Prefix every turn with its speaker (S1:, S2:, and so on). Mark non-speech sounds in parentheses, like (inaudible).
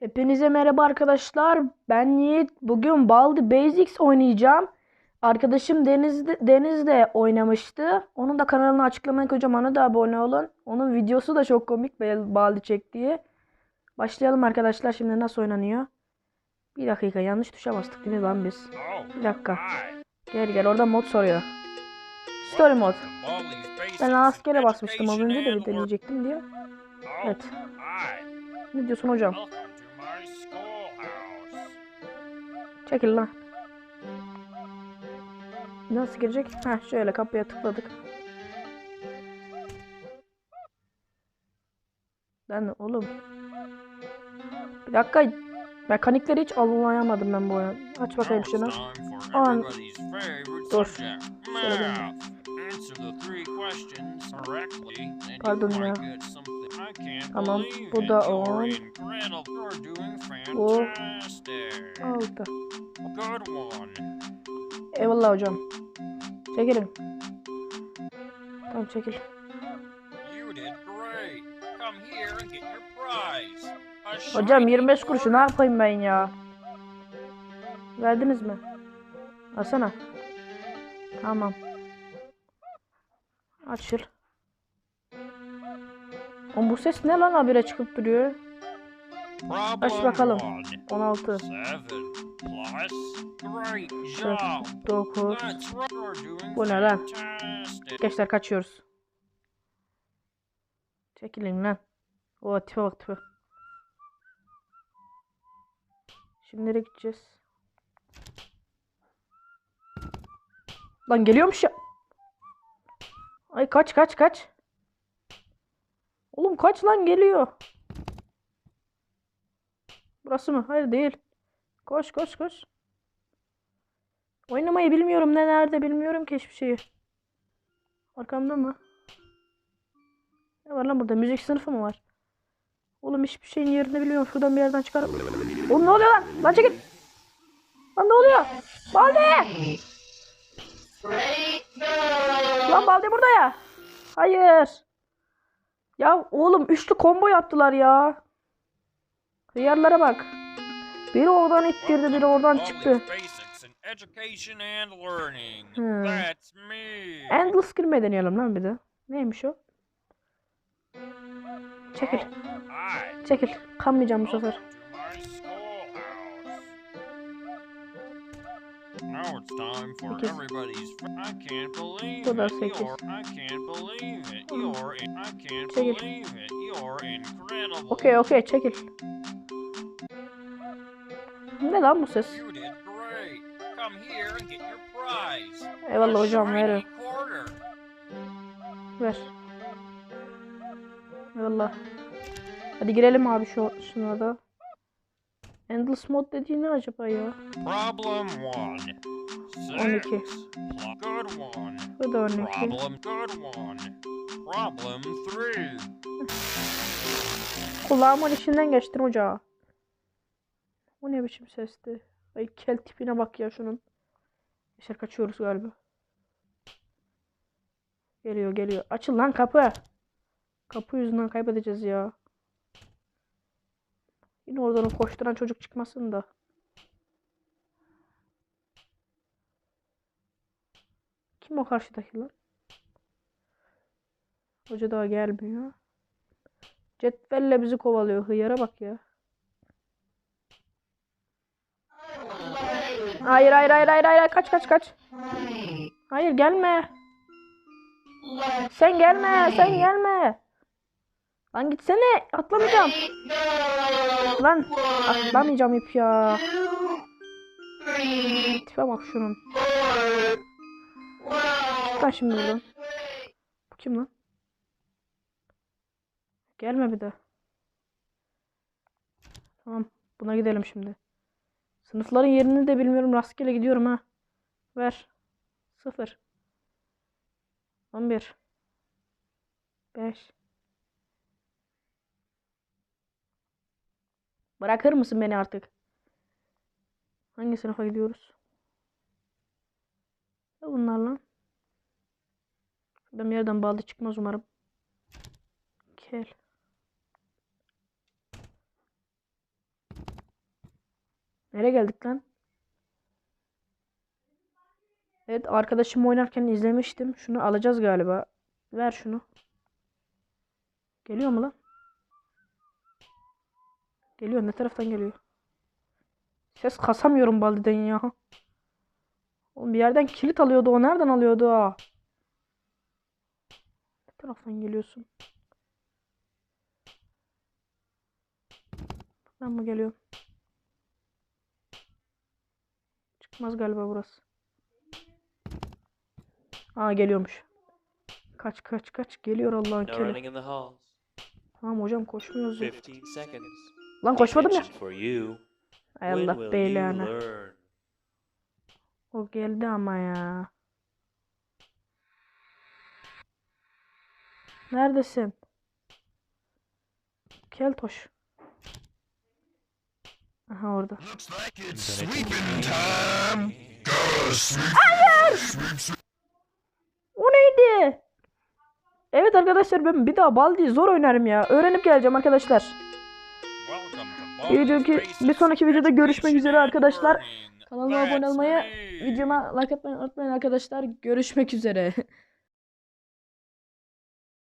S1: Hepinize merhaba arkadaşlar. Ben Yiğit. Bugün Baldi Basics oynayacağım. Arkadaşım Deniz de, Deniz de oynamıştı. Onun da kanalını açıklamaya koyacağım. Ona da abone olun. Onun videosu da çok komik. Bal- Baldi çektiği. Başlayalım arkadaşlar. Şimdi nasıl oynanıyor? Bir dakika yanlış tuşa bastık değil mi lan biz? Bir dakika. Gel gel orada mod soruyor. Story mod. Ben askere basmıştım az önce de bir deneyecektim diye. Evet. Ne diyorsun hocam? Çekil lan. Nasıl girecek? Ha şöyle kapıya tıkladık. Ben oğlum. Bir dakika. Mekanikleri hiç anlayamadım ben bu oyunu. Aç bakayım şunu. An- Dur. Şöyle döneyim. Pardon ya. Tamam, bu da on. Bu. Altı.
S2: Good one.
S1: Eyvallah hocam. Çekilin. Tamam çekil.
S2: You did great. Come here and get your prize.
S1: Hocam
S2: shiny
S1: 25 kuruşu ne yapayım ben ya? Verdiniz mi? Alsana. Tamam. Açıl. Oğlum bu ses ne lan habire çıkıp duruyor? Aç bakalım.
S2: one.
S1: 16,
S2: Seven plus. Great
S1: 4,
S2: job.
S1: 9.
S2: That's right. You're doing
S1: Bu ne lan? Gençler kaçıyoruz. Çekilin lan. O tipe bak tipe. Şimdi nereye gideceğiz? Lan geliyormuş ya. Ay kaç kaç kaç. Oğlum kaç lan geliyor. Burası mı? Hayır değil. Koş koş koş. Oynamayı bilmiyorum ne nerede bilmiyorum ki hiçbir şeyi. Arkamda mı? Ne var lan burada? Müzik sınıfı mı var? Oğlum hiçbir şeyin yerini biliyorum. Şuradan bir yerden çıkar. Oğlum ne oluyor lan? Lan çekil. Lan ne oluyor? Baldi! Lan Baldi burada ya. Hayır. Ya oğlum üçlü combo yaptılar ya. Hıyarlara bak. Biri oradan ittirdi, biri oradan çıktı. Hmm. Endless girmeyi deneyelim lan bir de. Neymiş o? Çekil. Çekil. Kanmayacağım bu sefer.
S2: Now it's time for
S1: Sekiz.
S2: everybody's. I can't believe
S1: Bu da
S2: it.
S1: sekiz.
S2: You're. I can't believe it. You're. In, I can't
S1: Çekil.
S2: believe it. You're incredible.
S1: Okey okey çekil. Ne lan bu ses? Eyvallah hocam
S2: quarter.
S1: Ver. Eyvallah. Hadi girelim abi şu şuna da. Endless mod dediği ne acaba ya?
S2: Problem one. Six.
S1: 12.
S2: Pl- Good one.
S1: Bu da 12.
S2: Problem good one. Problem three. (laughs)
S1: Kulağımın içinden geçtim ocağa. Bu ne biçim sesti? Ay kel tipine bak ya şunun. Yaşar kaçıyoruz galiba. Geliyor geliyor. Açıl lan kapı. Kapı yüzünden kaybedeceğiz ya. Yine oradan o koşturan çocuk çıkmasın da. Kim o karşıdaki lan? Hoca daha gelmiyor. Cetvelle bizi kovalıyor. Hıyara bak ya. Hayır hayır hayır hayır hayır kaç kaç kaç. Hayır gelme. Sen gelme sen gelme. Lan gitsene atlamayacağım. Lan atlamayacağım ip ya. Tipe bak şunun. Çık lan şimdi buradan. Bu kim lan? Gelme bir de. Tamam. Buna gidelim şimdi. Sınıfların yerini de bilmiyorum. Rastgele gidiyorum ha. Ver. Sıfır. On bir. Beş. Bırakır mısın beni artık? Hangi sınıfa gidiyoruz? Ne bunlar lan? Bir yerden baldı çıkmaz umarım. Kel. Nereye geldik lan? Evet arkadaşım oynarken izlemiştim. Şunu alacağız galiba. Ver şunu. Geliyor mu lan? Geliyor. Ne taraftan geliyor? Ses kasamıyorum Baldi'den ya. Oğlum bir yerden kilit alıyordu. O nereden alıyordu ha? Ne taraftan geliyorsun? Buradan mı geliyor? Çıkmaz galiba burası. Aa geliyormuş. Kaç kaç kaç. Geliyor Allah'ın
S3: halls.
S1: Tamam hocam koşmuyoruz. ya.
S3: 15 seconds.
S1: Lan koşmadım ya. Ay Allah belanı. O geldi ama ya. Neredesin? Keltoş. Aha orada.
S4: Sweep.
S1: O neydi? Evet arkadaşlar ben bir daha Baldi'yi zor oynarım ya. Öğrenip geleceğim arkadaşlar. Bir, videoki- bir sonraki videoda görüşmek üzere arkadaşlar. Kanalıma abone olmayı, videoma like atmayı unutmayın arkadaşlar. Görüşmek üzere. (laughs)